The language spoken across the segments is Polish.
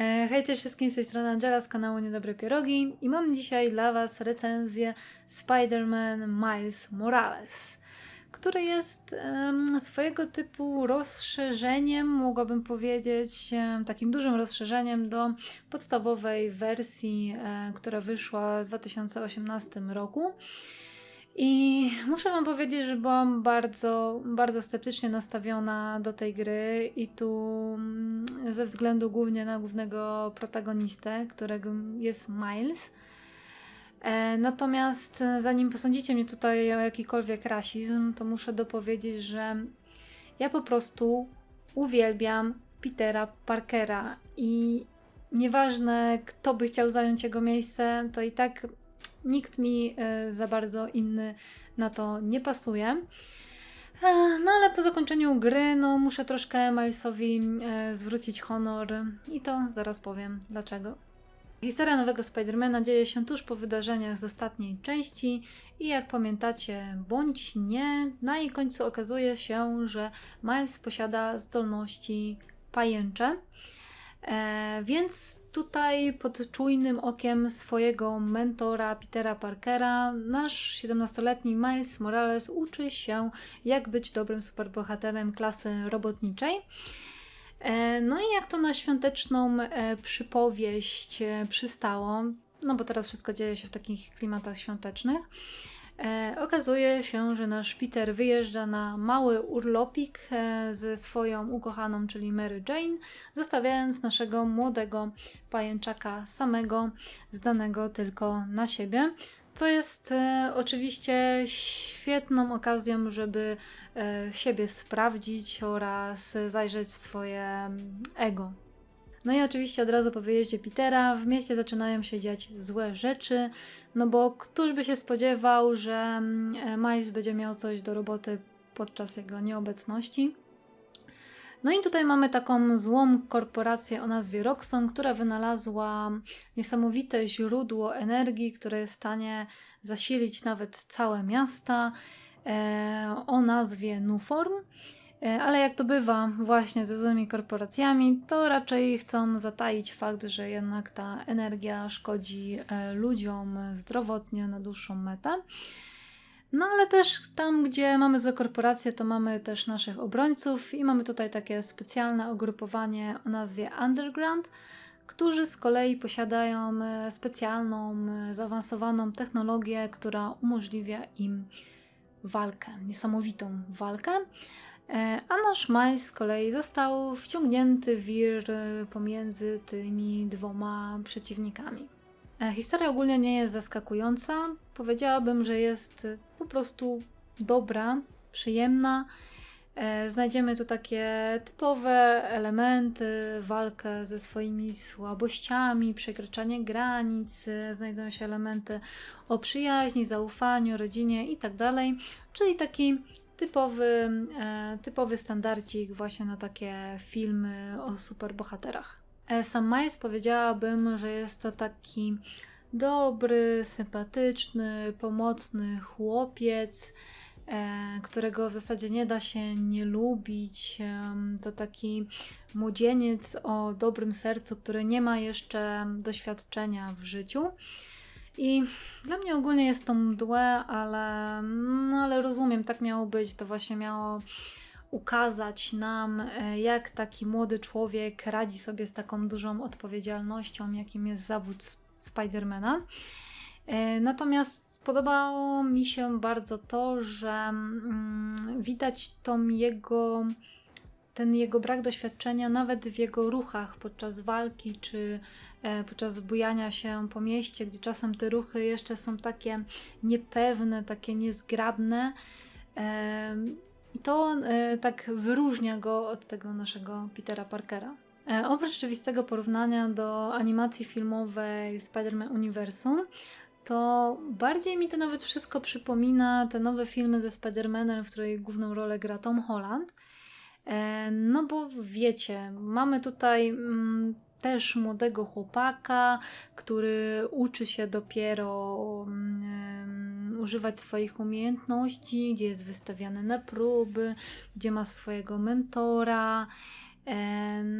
E, Hej, cześć wszystkim, z tej strony Angela z kanału Niedobre Pierogi i mam dzisiaj dla Was recenzję Spider-Man Miles Morales, który jest em, swojego typu rozszerzeniem, mogłabym powiedzieć, takim dużym rozszerzeniem do podstawowej wersji, e, która wyszła w 2018 roku. I muszę Wam powiedzieć, że byłam bardzo, bardzo sceptycznie nastawiona do tej gry i tu mm, ze względu głównie na głównego protagonistę, którego jest Miles. E, natomiast e, zanim posądzicie mnie tutaj o jakikolwiek rasizm, to muszę dopowiedzieć, że ja po prostu uwielbiam Petera Parkera i nieważne kto by chciał zająć jego miejsce, to i tak nikt mi e, za bardzo inny na to nie pasuje. E, No ale po zakończeniu gry, no muszę troszkę Milesowi e, zwrócić honor i to zaraz powiem dlaczego. Historia nowego Spidermana dzieje się tuż po wydarzeniach z ostatniej części i jak pamiętacie bądź nie, na jej końcu okazuje się, że Miles posiada zdolności pajęcze. E, więc tutaj pod czujnym okiem swojego mentora Petera Parkera nasz 17-letni Miles Morales uczy się jak być dobrym superbohaterem klasy robotniczej. E, no i jak to na świąteczną e, przypowieść przystało, no bo teraz wszystko dzieje się w takich klimatach świątecznych, e, okazuje się, że nasz Peter wyjeżdża na mały urlopik e, ze swoją ukochaną, czyli Mary Jane, zostawiając naszego młodego pajęczaka samego, zdanego tylko na siebie. Co jest e, oczywiście świetną okazją, żeby e, siebie sprawdzić oraz zajrzeć w swoje ego. No i oczywiście od razu po wyjeździe Petera w mieście zaczynają się dziać złe rzeczy, no bo któż by się spodziewał, że mm, Miles będzie miał coś do roboty podczas jego nieobecności. No i tutaj mamy taką złą korporację o nazwie Roxxon, która wynalazła niesamowite źródło energii, które jest w stanie zasilić nawet całe miasta e, o nazwie Nuform. E, Ale jak to bywa właśnie ze złymi korporacjami, to raczej chcą zataić fakt, że jednak ta energia szkodzi e, ludziom zdrowotnie na dłuższą metę. No ale też tam, gdzie mamy złe korporacje, to mamy też naszych obrońców i mamy tutaj takie specjalne ugrupowanie o nazwie Underground, którzy z kolei posiadają e, specjalną, zaawansowaną technologię, która umożliwia im walkę, niesamowitą walkę. E, A nasz Miles z kolei został wciągnięty w wir e, pomiędzy tymi dwoma przeciwnikami. E, Historia ogólnie nie jest zaskakująca. Powiedziałabym, że jest po prostu dobra, przyjemna. Znajdziemy tu takie typowe elementy, walkę ze swoimi słabościami, przekraczanie granic, znajdują się elementy o przyjaźni, zaufaniu, rodzinie itd. Czyli taki typowy, e, typowy standardzik właśnie na takie filmy o superbohaterach. E, Sam Miles powiedziałabym, że jest to taki dobry, sympatyczny, pomocny chłopiec, e, którego w zasadzie nie da się nie lubić. To taki młodzieniec o dobrym sercu, który nie ma jeszcze doświadczenia w życiu. I dla mnie ogólnie jest to mdłe, ale, no, ale rozumiem, tak miało być. To właśnie miało ukazać nam, e, jak taki młody człowiek radzi sobie z taką dużą odpowiedzialnością, jakim jest zawód Sp- Spidermana. E, Natomiast podobało mi się bardzo to, że mm, widać tą jego, ten jego brak doświadczenia nawet w jego ruchach podczas walki czy podczas bujania się po mieście, gdzie czasem te ruchy jeszcze są takie niepewne, takie niezgrabne. Em, I to e, tak wyróżnia go od tego naszego Petera Parkera. E, oprócz rzeczywistego porównania do animacji filmowej Spider-Man Uniwersum, to bardziej mi to nawet wszystko przypomina te nowe filmy ze Spider-Manem, w której główną rolę gra Tom Holland. E, No bo wiecie, mamy tutaj mm, też młodego chłopaka, który uczy się dopiero mm, używać swoich umiejętności, gdzie jest wystawiany na próby, gdzie ma swojego mentora.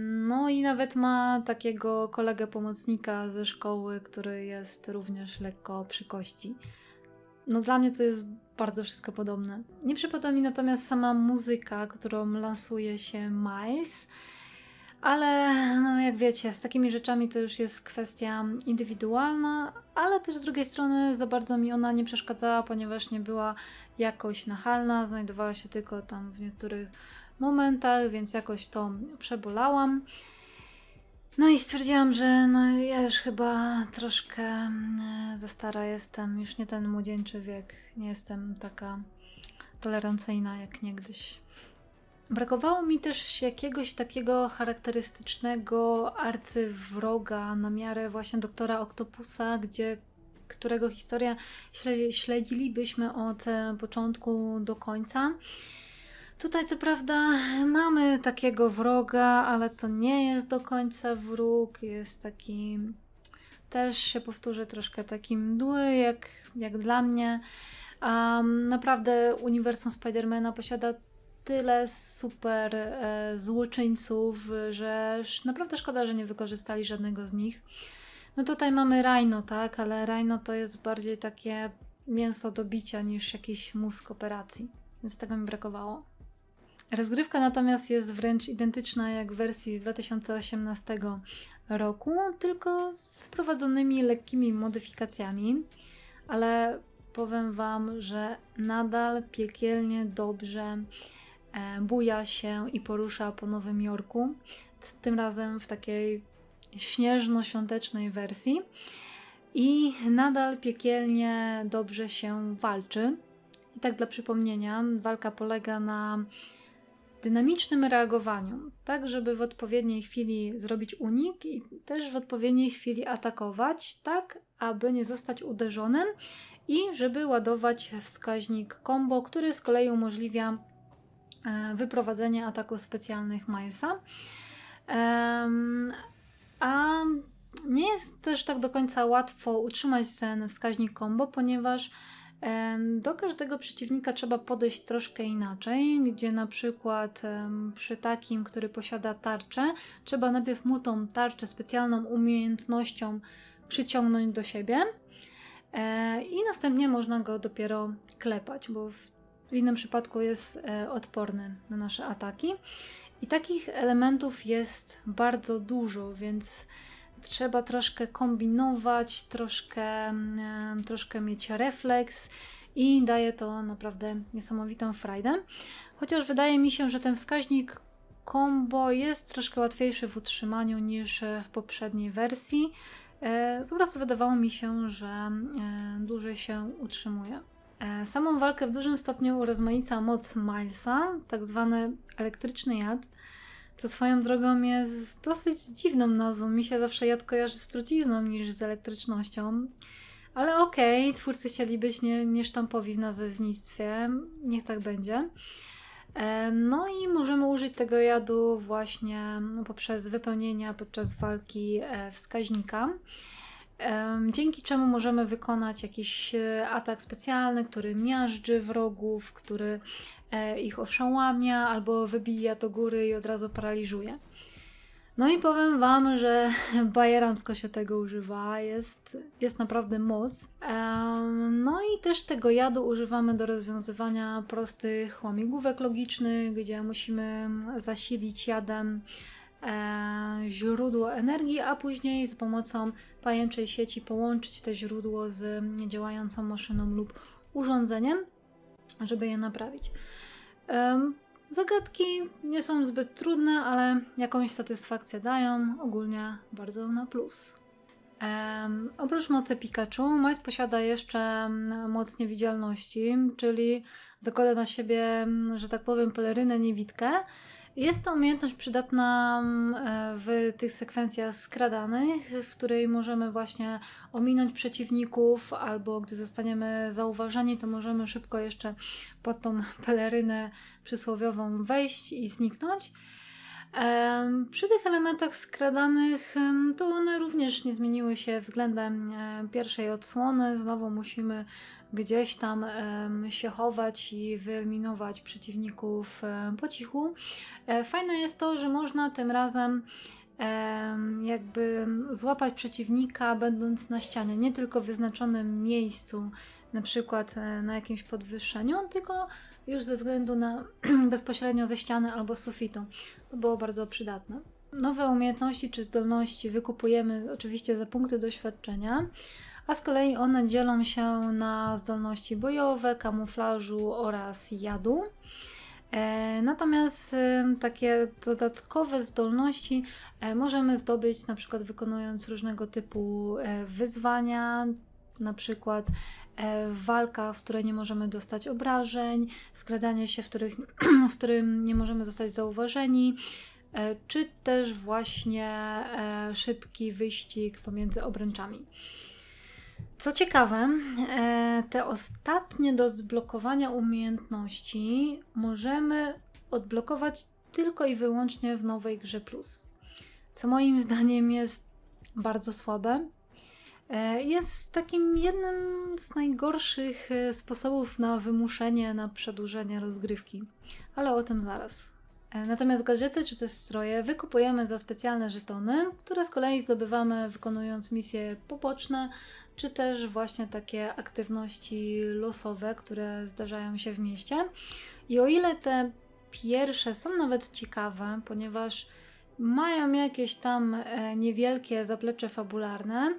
No i nawet ma takiego kolegę pomocnika ze szkoły, który jest również lekko przy kości. No dla mnie to jest bardzo wszystko podobne. Nie przypada mi natomiast sama muzyka, którą lansuje się Miles, ale no jak wiecie, z takimi rzeczami to już jest kwestia indywidualna, ale też z drugiej strony za bardzo mi ona nie przeszkadzała, ponieważ nie była jakoś nachalna, znajdowała się tylko tam w niektórych momentach, więc jakoś to przebolałam. No i stwierdziłam, że no ja już chyba troszkę mm, za stara jestem, już nie ten młodzieńczy wiek, nie jestem taka tolerancyjna jak niegdyś. Brakowało mi też jakiegoś takiego charakterystycznego arcywroga na miarę właśnie doktora Octopusa, gdzie którego historię śle- śledzilibyśmy od e, początku do końca. Tutaj co prawda mamy takiego wroga, ale to nie jest do końca wróg, jest taki też się powtórzę troszkę taki mdły jak, jak dla mnie. Um, naprawdę uniwersum Spidermana posiada tyle super e, złoczyńców, że naprawdę szkoda, że nie wykorzystali żadnego z nich. No tutaj mamy Rhino, tak, ale Rhino to jest bardziej takie mięso do bicia niż jakiś mózg operacji, więc tego mi brakowało. Rozgrywka natomiast jest wręcz identyczna jak w wersji z 2018 roku, tylko z wprowadzonymi lekkimi modyfikacjami, ale powiem Wam, że nadal piekielnie dobrze buja się i porusza po Nowym Jorku, tym razem w takiej śnieżno-świątecznej wersji i nadal piekielnie dobrze się walczy. I tak dla przypomnienia, walka polega na dynamicznym reagowaniu, tak żeby w odpowiedniej chwili zrobić unik i też w odpowiedniej chwili atakować, tak aby nie zostać uderzonym i żeby ładować wskaźnik combo, który z kolei umożliwia e, wyprowadzenie ataków specjalnych Milesa. A nie jest też tak do końca łatwo utrzymać ten wskaźnik combo, ponieważ Do każdego przeciwnika trzeba podejść troszkę inaczej, gdzie na przykład przy takim, który posiada tarczę, trzeba najpierw mu tą tarczę specjalną umiejętnością przyciągnąć do siebie e, i następnie można go dopiero klepać, bo w, w innym przypadku jest e, odporny na nasze ataki. I takich elementów jest bardzo dużo, więc trzeba troszkę kombinować, troszkę, em, troszkę mieć refleks i daje to naprawdę niesamowitą frajdę. Chociaż wydaje mi się, że ten wskaźnik combo jest troszkę łatwiejszy w utrzymaniu niż w poprzedniej wersji. E, Po prostu wydawało mi się, że e, dłużej się utrzymuje. E, Samą walkę w dużym stopniu urozmaica moc Milesa, tak zwany elektryczny jad, co swoją drogą jest dosyć dziwną nazwą. Mi się zawsze jad kojarzy z trucizną niż z elektrycznością. Ale okej, twórcy chcieli być nie, niesztampowi w nazewnictwie. Niech tak będzie. E, No i możemy użyć tego jadu właśnie poprzez wypełnienia podczas walki e, wskaźnika. Dzięki czemu możemy wykonać jakiś e, atak specjalny, który miażdży wrogów, który e, ich oszałamia albo wybija do góry i od razu paraliżuje. No i powiem Wam, że bajerancko się tego używa, jest, jest naprawdę moc. No i też tego jadu używamy do rozwiązywania prostych łamigłówek logicznych, gdzie musimy zasilić jadem źródło energii, a później za pomocą pajęczej sieci połączyć to źródło z niedziałającą maszyną lub urządzeniem, żeby je naprawić. Zagadki nie są zbyt trudne, ale jakąś satysfakcję dają, ogólnie bardzo na plus. Oprócz mocy Pikachu, Mice posiada jeszcze moc niewidzialności, czyli zakłada na siebie, że tak powiem, pelerynę niewidkę. Jest to umiejętność przydatna mm, e, w tych sekwencjach skradanych, w której możemy właśnie ominąć przeciwników, albo gdy zostaniemy zauważeni, to możemy szybko jeszcze pod tą pelerynę przysłowiową wejść i zniknąć. Przy tych elementach skradanych to one również nie zmieniły się względem e, pierwszej odsłony. Znowu musimy gdzieś tam się chować i wyeliminować przeciwników po cichu. E, Fajne jest to, że można tym razem em, jakby złapać przeciwnika będąc na ścianie, nie tylko w wyznaczonym miejscu, na przykład e, na jakimś podwyższeniu, tylko już ze względu na bezpośrednio ze ściany albo sufitu. To było bardzo przydatne. Nowe umiejętności czy zdolności wykupujemy oczywiście za punkty doświadczenia, a z kolei one dzielą się na zdolności bojowe, kamuflażu oraz jadu. E, Natomiast takie dodatkowe zdolności e, możemy zdobyć na przykład wykonując różnego typu e, wyzwania, na przykład walka, w której nie możemy dostać obrażeń, skradanie się, w, których, w którym nie możemy zostać zauważeni, czy też właśnie e, szybki wyścig pomiędzy obręczami. Co ciekawe, e, te ostatnie do odblokowania umiejętności możemy odblokować tylko i wyłącznie w nowej grze plus. Co moim zdaniem jest bardzo słabe. E, Jest takim jednym z najgorszych e, sposobów na wymuszenie, na przedłużenie rozgrywki, ale o tym zaraz. E, Natomiast gadżety czy też stroje wykupujemy za specjalne żetony, które z kolei zdobywamy wykonując misje poboczne, czy też właśnie takie aktywności losowe, które zdarzają się w mieście. I o ile te pierwsze są nawet ciekawe, ponieważ mają jakieś tam e, niewielkie zaplecze fabularne,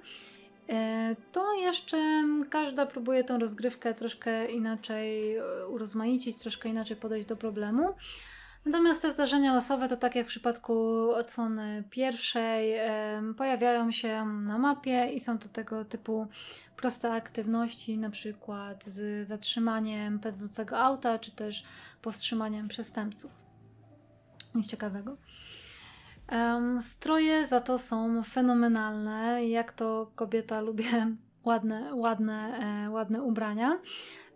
e, to jeszcze każda próbuje tą rozgrywkę troszkę inaczej urozmaicić, troszkę inaczej podejść do problemu. Natomiast te zdarzenia losowe to tak jak w przypadku odsłony pierwszej, pojawiają się na mapie i są to tego typu proste aktywności, na przykład z zatrzymaniem pędzącego auta, czy też powstrzymaniem przestępców. Nic ciekawego. Stroje za to są fenomenalne. Jak to kobieta lubię ładne, ładne, e, ładne ubrania.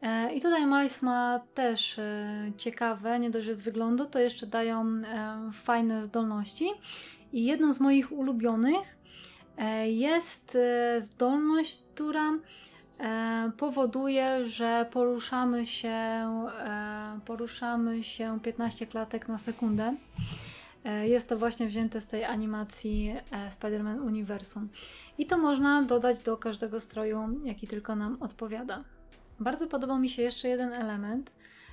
E, I tutaj Miles ma też e, ciekawe, nie dość, że z wyglądu, to jeszcze dają e, fajne zdolności. I jedną z moich ulubionych jest zdolność, która powoduje, że poruszamy się, poruszamy się 15 klatek na sekundę. Jest to właśnie wzięte z tej animacji Spider-Man Uniwersum. I to można dodać do każdego stroju, jaki tylko nam odpowiada. Bardzo podobał mi się jeszcze jeden element,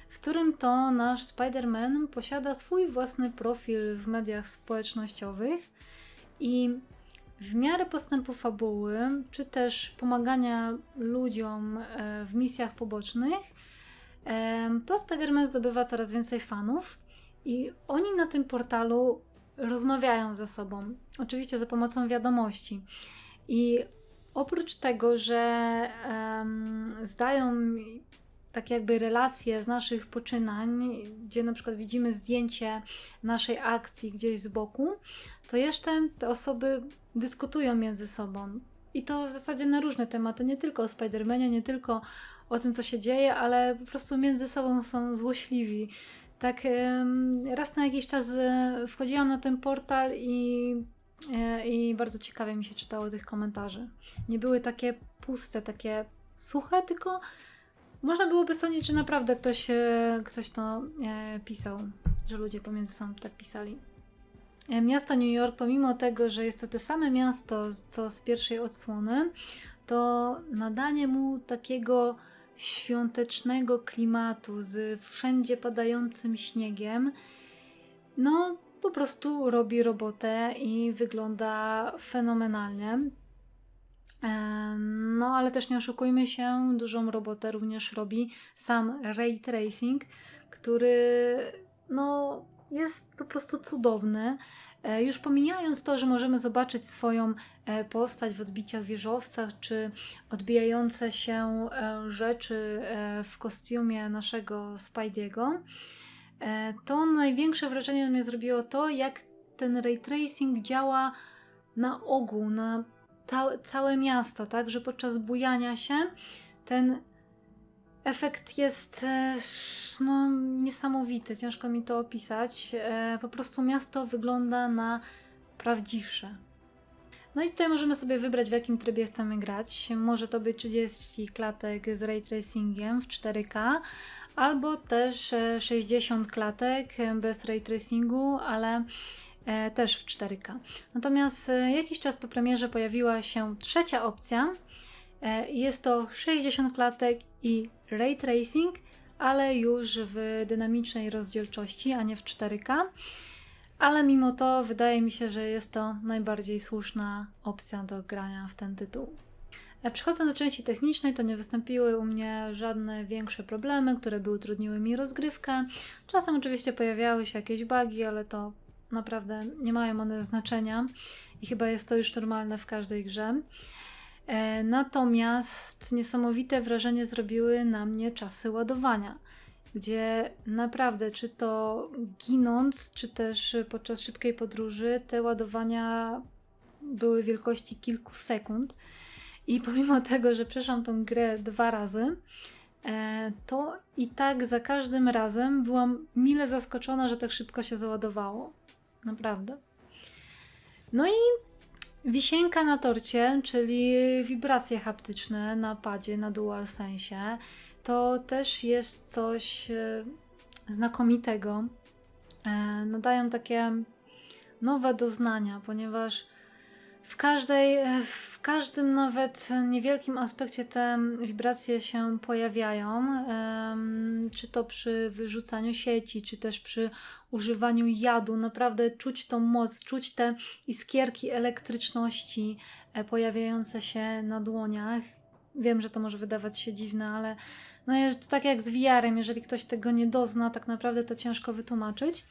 w którym to nasz Spider-Man posiada swój własny profil w mediach społecznościowych i w miarę postępu fabuły, czy też pomagania ludziom e, w misjach pobocznych, em, to Spider-Man zdobywa coraz więcej fanów i oni na tym portalu rozmawiają ze sobą. Oczywiście za pomocą wiadomości. I oprócz tego, że em, zdają tak jakby relacje z naszych poczynań, gdzie na przykład widzimy zdjęcie naszej akcji gdzieś z boku, to jeszcze te osoby dyskutują między sobą. I to w zasadzie na różne tematy, nie tylko o Spider-Manie, nie tylko o tym, co się dzieje, ale po prostu między sobą są złośliwi. Tak raz na jakiś czas e, wchodziłam na ten portal i, i bardzo ciekawie mi się czytało tych komentarzy. Nie były takie puste, takie suche, tylko można byłoby sądzić, że naprawdę ktoś, e, ktoś to e, pisał, że ludzie pomiędzy sobą tak pisali. E, Miasto New York, pomimo tego, że jest to te same miasto co z pierwszej odsłony, to nadanie mu takiego świątecznego klimatu z wszędzie padającym śniegiem, no po prostu robi robotę i wygląda fenomenalnie. No, ale też nie oszukujmy się, dużą robotę również robi sam ray tracing, który no, jest po prostu cudowny. E, Już pomijając to, że możemy zobaczyć swoją e, postać w odbiciach w wieżowcach, czy odbijające się e, rzeczy w kostiumie naszego Spidey'ego, to największe wrażenie na mnie zrobiło to, jak ten ray tracing działa na ogół, na ta, całe miasto, tak, że podczas bujania się ten efekt jest e, no, niesamowity, ciężko mi to opisać. E, Po prostu miasto wygląda na prawdziwsze. No i tutaj możemy sobie wybrać, w jakim trybie chcemy grać. Może to być 30 klatek z ray tracingiem w 4K, albo też e, 60 klatek bez ray tracingu, ale e, też w 4K. Natomiast e, jakiś czas po premierze pojawiła się trzecia opcja. E, Jest to 60 klatek i ray tracing, ale już w dynamicznej rozdzielczości, a nie w 4K. Ale mimo to wydaje mi się, że jest to najbardziej słuszna opcja do grania w ten tytuł. Przechodząc do części technicznej, to nie wystąpiły u mnie żadne większe problemy, które by utrudniły mi rozgrywkę. Czasem oczywiście pojawiały się jakieś bugi, ale to naprawdę nie mają one znaczenia i chyba jest to już normalne w każdej grze. E, Natomiast niesamowite wrażenie zrobiły na mnie czasy ładowania, gdzie naprawdę, czy to ginąc, czy też podczas szybkiej podróży, te ładowania były wielkości kilku sekund. I pomimo tego, że przeszłam tą grę dwa razy, e, to i tak za każdym razem byłam mile zaskoczona, że tak szybko się załadowało. Naprawdę. No i wisienka na torcie, czyli wibracje haptyczne na padzie, na DualSense, to też jest coś e, znakomitego. E, Nadają takie nowe doznania, ponieważ w każdej, w każdym nawet niewielkim aspekcie te wibracje się pojawiają, czy to przy wyrzucaniu sieci, czy też przy używaniu jadu. Naprawdę czuć tą moc, czuć te iskierki elektryczności e, pojawiające się na dłoniach. Wiem, że to może wydawać się dziwne, ale no jest tak jak z VR-em, jeżeli ktoś tego nie dozna, tak naprawdę to ciężko wytłumaczyć.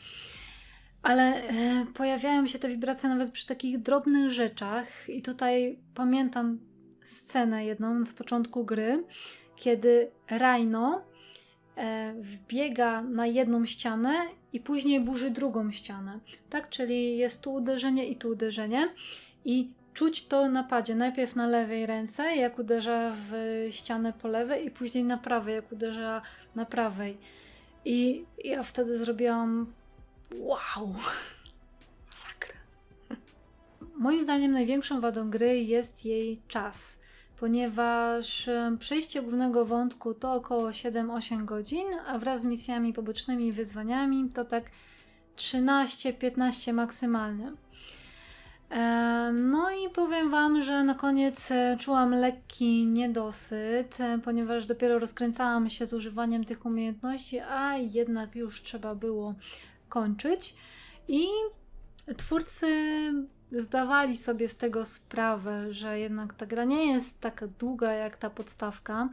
Ale e, pojawiają się te wibracje nawet przy takich drobnych rzeczach, i tutaj pamiętam scenę jedną z początku gry, kiedy Rhino e, wbiega na jedną ścianę i później burzy drugą ścianę. Tak, czyli jest tu uderzenie i tu uderzenie, i czuć to na padzie. Najpierw na lewej ręce, jak uderza w ścianę po lewej, i później na prawej, jak uderza na prawej. I ja wtedy zrobiłam Wow! Masakra. Moim zdaniem największą wadą gry jest jej czas, ponieważ przejście głównego wątku to około 7-8 godzin, a wraz z misjami pobocznymi i wyzwaniami to tak 13-15 maksymalnie. No i powiem Wam, że na koniec e, czułam lekki niedosyt, e, ponieważ dopiero rozkręcałam się z używaniem tych umiejętności, a jednak już trzeba było kończyć. I twórcy zdawali sobie z tego sprawę, że jednak ta gra nie jest taka długa jak ta podstawka,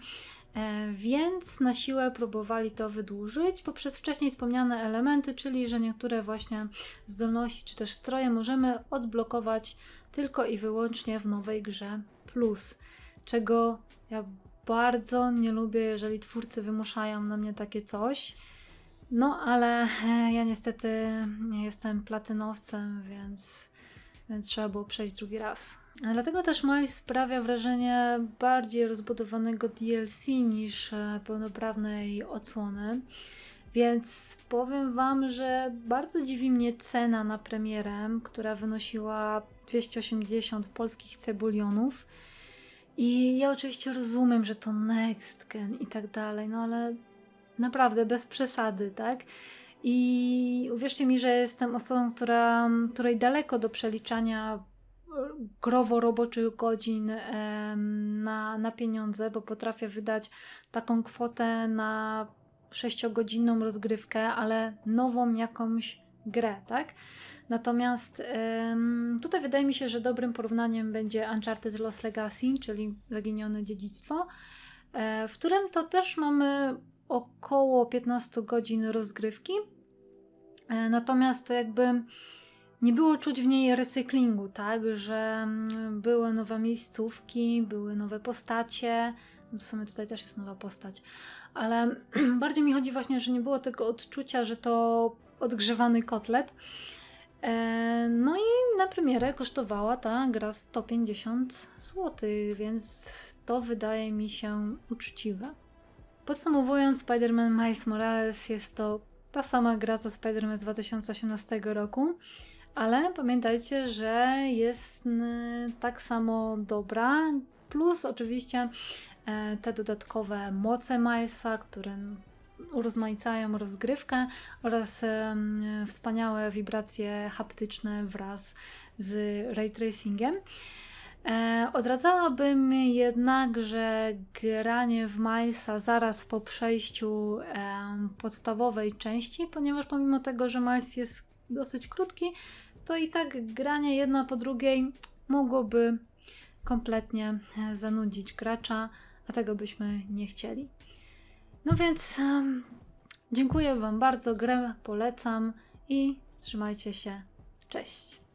e, więc na siłę próbowali to wydłużyć poprzez wcześniej wspomniane elementy, czyli że niektóre właśnie zdolności czy też stroje możemy odblokować tylko i wyłącznie w nowej grze Plus, czego ja bardzo nie lubię, jeżeli twórcy wymuszają na mnie takie coś. No, ale e, ja niestety nie jestem platynowcem, więc, więc trzeba było przejść drugi raz. Dlatego też Miles sprawia wrażenie bardziej rozbudowanego DLC niż e, pełnoprawnej odsłony. Więc powiem Wam, że bardzo dziwi mnie cena na premierę, która wynosiła 280 polskich cebulionów. I ja oczywiście rozumiem, że to next gen i tak dalej, no ale naprawdę bez przesady, tak? I uwierzcie mi, że jestem osobą, która, której daleko do przeliczania e, growo-roboczych godzin em, na, na pieniądze, bo potrafię wydać taką kwotę na 6-godzinną rozgrywkę, ale nową jakąś grę, tak? Natomiast tutaj wydaje mi się, że dobrym porównaniem będzie Uncharted Lost Legacy, czyli Zaginione Dziedzictwo, e, w którym to też mamy około 15 godzin rozgrywki. E, Natomiast to jakby nie było czuć w niej recyklingu, tak, że mm, były nowe miejscówki, były nowe postacie. No w sumie tutaj też jest nowa postać, ale bardziej mi chodzi właśnie, że nie było tego odczucia, że to odgrzewany kotlet. E, No i na premierę kosztowała ta gra 150 zł, więc to wydaje mi się uczciwe. Podsumowując, Spider-Man Miles Morales jest to ta sama gra co Spider-Man z 2018 roku, ale pamiętajcie, że jest tak samo dobra, plus oczywiście e, te dodatkowe moce Milesa, które urozmaicają rozgrywkę oraz wspaniałe wibracje haptyczne wraz z ray tracingiem. E, odradzałabym jednak, że granie w Milesa zaraz po przejściu em, podstawowej części, ponieważ pomimo tego, że Miles jest dosyć krótki, to i tak granie jedna po drugiej mogłoby kompletnie e, zanudzić gracza, a tego byśmy nie chcieli. No więc dziękuję Wam bardzo, grę polecam i trzymajcie się. Cześć!